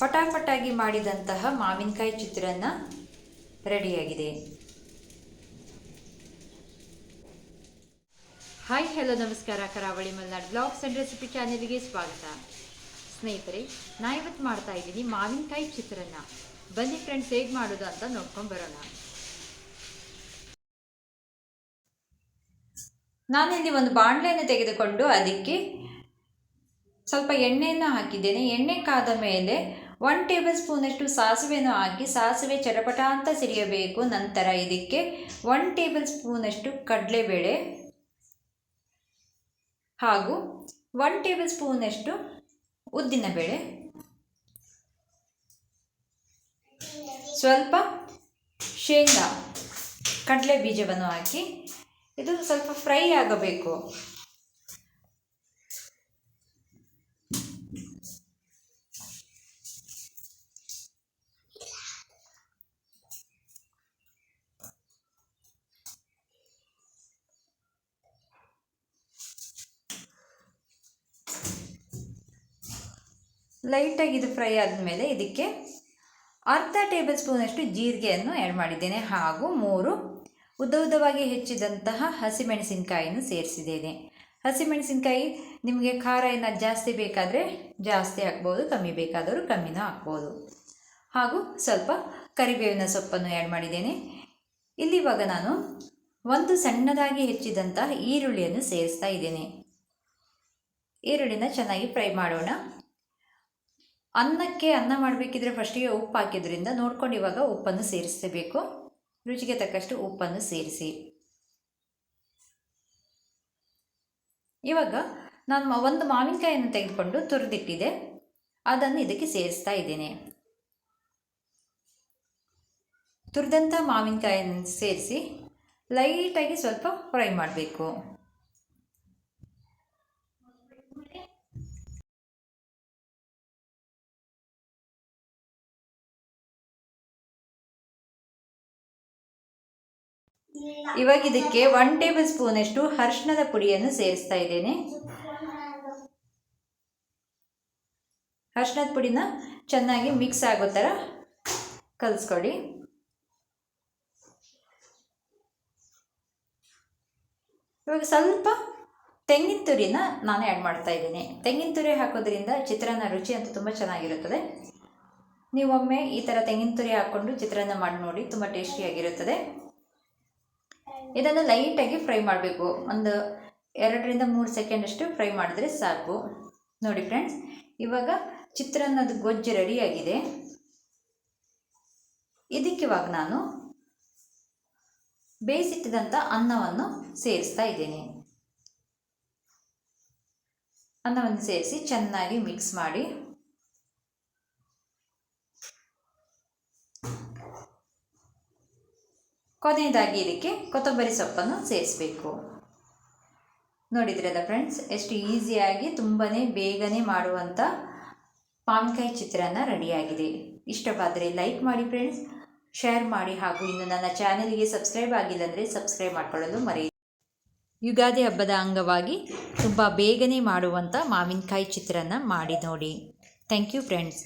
ಪಟಾಪಟಾಗಿ ಮಾಡಿದಂತಹ ಮಾವಿನಕಾಯಿ ಚಿತ್ರಾನ್ನ ರೆಡಿಯಾಗಿದೆ. ಹಾಯ್ ಹಲೋ ನಮಸ್ಕಾರ. ಕರಾವಳಿ ಮಲ್ನಾಡ್ ಬ್ಲಾಗ್ಸ್ ಅಂಡ್ ರೆಸಿಪಿ ಚಾನೆಲ್ಗೆ ಸ್ವಾಗತ. ಸ್ನೇಹಿತರೆ ನಾ ಇವತ್ತು ಮಾಡ್ತಾ ಇದ್ದೀನಿ ಮಾವಿನಕಾಯಿ ಚಿತ್ರಾನ್ನ. ಬನ್ನಿ ಫ್ರೆಂಡ್ಸ್ ಹೇಗೆ ಮಾಡೋದು ಅಂತ ನೋಡ್ಕೊಂಡು ಬರೋಣ. ನಾನಿಲ್ಲಿ ಒಂದು ಬಾಣಲೆಯನ್ನು ತೆಗೆದುಕೊಂಡು ಅದಕ್ಕೆ ಸ್ವಲ್ಪ ಎಣ್ಣೆಯನ್ನು ಹಾಕಿದ್ದೇನೆ. ಎಣ್ಣೆ ಕಾದ ಮೇಲೆ ಒನ್ ಟೇಬಲ್ ಸ್ಪೂನಷ್ಟು ಸಾಸಿವೆಯನ್ನು ಹಾಕಿ ಸಾಸಿವೆ ಚಟಪಟ ಅಂತ ಸಿರಿಯಬೇಕು. ನಂತರ ಇದಕ್ಕೆ ಒನ್ ಟೇಬಲ್ ಸ್ಪೂನಷ್ಟು ಕಡಲೆಬೇಳೆ ಹಾಗೂ ಒನ್ ಟೇಬಲ್ ಸ್ಪೂನಷ್ಟು ಉದ್ದಿನಬೇಳೆ. ಸ್ವಲ್ಪ ಶೇಂಗಾ ಕಡಲೆ ಬೀಜವನ್ನು ಹಾಕಿ, ಇದು ಸ್ವಲ್ಪ ಫ್ರೈ ಆಗಬೇಕು. ಲೈಟಾಗಿ ಇದು ಫ್ರೈ ಆದಮೇಲೆ ಇದಕ್ಕೆ ಅರ್ಧ ಟೇಬಲ್ ಸ್ಪೂನಷ್ಟು ಜೀರಿಗೆಯನ್ನು ಆ್ಯಡ್ ಮಾಡಿದ್ದೇನೆ ಹಾಗೂ ಮೂರು ಉದ್ದ ಉದ್ದವಾಗಿ ಹೆಚ್ಚಿದಂತಹ ಹಸಿಮೆಣಸಿನಕಾಯಿಯನ್ನು ಸೇರಿಸಿದ್ದೇನೆ. ಹಸಿಮೆಣಸಿನಕಾಯಿ ನಿಮಗೆ ಖಾರ ಏನಾದ್ರು ಜಾಸ್ತಿ ಬೇಕಾದರೆ ಜಾಸ್ತಿ ಹಾಕ್ಬೋದು, ಕಮ್ಮಿ ಬೇಕಾದರೂ ಕಮ್ಮಿನೂ ಹಾಕ್ಬೋದು. ಹಾಗೂ ಸ್ವಲ್ಪ ಕರಿಬೇವಿನ ಸೊಪ್ಪನ್ನು ಆ್ಯಡ್ ಮಾಡಿದ್ದೇನೆ. ಇಲ್ಲಿ ಇವಾಗ ನಾನು ಒಂದು ಸಣ್ಣದಾಗಿ ಹೆಚ್ಚಿದಂತಹ ಈರುಳ್ಳಿಯನ್ನು ಸೇರಿಸ್ತಾ ಇದ್ದೇನೆ. ಈರುಳ್ಳಿನ ಚೆನ್ನಾಗಿ ಫ್ರೈ ಮಾಡೋಣ. ಅನ್ನಕ್ಕೆ ಅನ್ನ ಮಾಡಬೇಕಿದ್ರೆ ಫಸ್ಟಿಗೆ ಉಪ್ಪು ಹಾಕಿದ್ರಿಂದ ನೋಡ್ಕೊಂಡು ಇವಾಗ ಉಪ್ಪನ್ನು ಸೇರಿಸಬೇಕು ರುಚಿಗೆ ತಕ್ಕಷ್ಟು ಉಪ್ಪನ್ನು ಸೇರಿಸಿ. ಇವಾಗ ನಾನು ಒಂದು ಮಾವಿನಕಾಯಿಯನ್ನು ತೆಗೆದುಕೊಂಡು ತುರಿದಿಟ್ಟಿದೆ. ಅದನ್ನು ಇದಕ್ಕೆ ಸೇರಿಸ್ತಾ ಇದ್ದೇನೆ. ತುರಿದಂಥ ಮಾವಿನಕಾಯಿಯನ್ನು ಸೇರಿಸಿ ಲೈಟಾಗಿ ಸ್ವಲ್ಪ ಫ್ರೈ ಮಾಡಬೇಕು. ಇವಾಗ ಇದಕ್ಕೆ ಒನ್ ಟೇಬಲ್ ಸ್ಪೂನಷ್ಟು ಅರಿಶಿಣದ ಪುಡಿಯನ್ನು ಸೇರಿಸ್ತಾ ಇದ್ದೇನೆ. ಅರಿಶಿಣದ ಪುಡಿನ ಚೆನ್ನಾಗಿ ಮಿಕ್ಸ್ ಆಗೋ ಥರ ಕಲಿಸ್ಕೊಡಿ ಇವಾಗ ಸ್ವಲ್ಪ ತೆಂಗಿನ ತುರಿನ ನಾನು ಆ್ಯಡ್ ಮಾಡ್ತಾ ಇದ್ದೀನಿ. ತೆಂಗಿನ ತುರಿ ಹಾಕೋದ್ರಿಂದ ಚಿತ್ರಾನ್ನ ರುಚಿ ಅಂತೂ ತುಂಬ ಚೆನ್ನಾಗಿರುತ್ತದೆ. ನೀವೊಮ್ಮೆ ಈ ಥರ ತೆಂಗಿನ ತುರಿ ಹಾಕ್ಕೊಂಡು ಚಿತ್ರಾನ್ನ ಮಾಡಿ ನೋಡಿ, ತುಂಬ ಟೇಸ್ಟಿಯಾಗಿರುತ್ತದೆ ಇದನ್ನು ಲೈಟಾಗಿ ಫ್ರೈ ಮಾಡಬೇಕು. ಒಂದು ಎರಡರಿಂದ ಮೂರು ಸೆಕೆಂಡಷ್ಟು ಫ್ರೈ ಮಾಡಿದ್ರೆ ಸಾಕು. ನೋಡಿ ಫ್ರೆಂಡ್ಸ್, ಇವಾಗ ಚಿತ್ರಾನ್ನದ ಗೊಜ್ಜು ರೆಡಿಯಾಗಿದೆ ಇದಕ್ಕಿವಾಗ ನಾನು ಬೇಯಿಸಿಟ್ಟಿದಂಥ ಅನ್ನವನ್ನು ಸೇರಿಸ್ತಾ ಇದ್ದೀನಿ. ಅನ್ನವನ್ನು ಸೇರಿಸಿ ಚೆನ್ನಾಗಿ ಮಿಕ್ಸ್ ಮಾಡಿ. ಕೊನೆಯದಾಗಿ ಇದಕ್ಕೆ ಕೊತ್ತಂಬರಿ ಸೊಪ್ಪನ್ನು ಸೇರಿಸಬೇಕು. ನೋಡಿದ್ರಲ್ಲ ಫ್ರೆಂಡ್ಸ್ ಎಷ್ಟು ಈಸಿಯಾಗಿ ತುಂಬಾ ಬೇಗನೆ ಮಾಡುವಂಥ ಪಾನ್ಕಾಯಿ ಚಿತ್ರಾನ್ನ ರೆಡಿಯಾಗಿದೆ. ಇಷ್ಟವಾದರೆ ಲೈಕ್ ಮಾಡಿ ಫ್ರೆಂಡ್ಸ್ ಶೇರ್ ಮಾಡಿ ಹಾಗೂ ಇನ್ನು ನನ್ನ ಚಾನೆಲ್ಗೆ ಸಬ್ಸ್ಕ್ರೈಬ್ ಆಗಿಲ್ಲ ಅಂದರೆ ಸಬ್ಸ್ಕ್ರೈಬ್ ಮಾಡಿಕೊಳ್ಳಲು ಮರೆಯ ಯುಗಾದಿ ಹಬ್ಬದ ಅಂಗವಾಗಿ ತುಂಬ ಬೇಗನೆ ಮಾಡುವಂಥ ಮಾವಿನಕಾಯಿ ಚಿತ್ರಾನ್ನ ಮಾಡಿ ನೋಡಿ. Thank you friends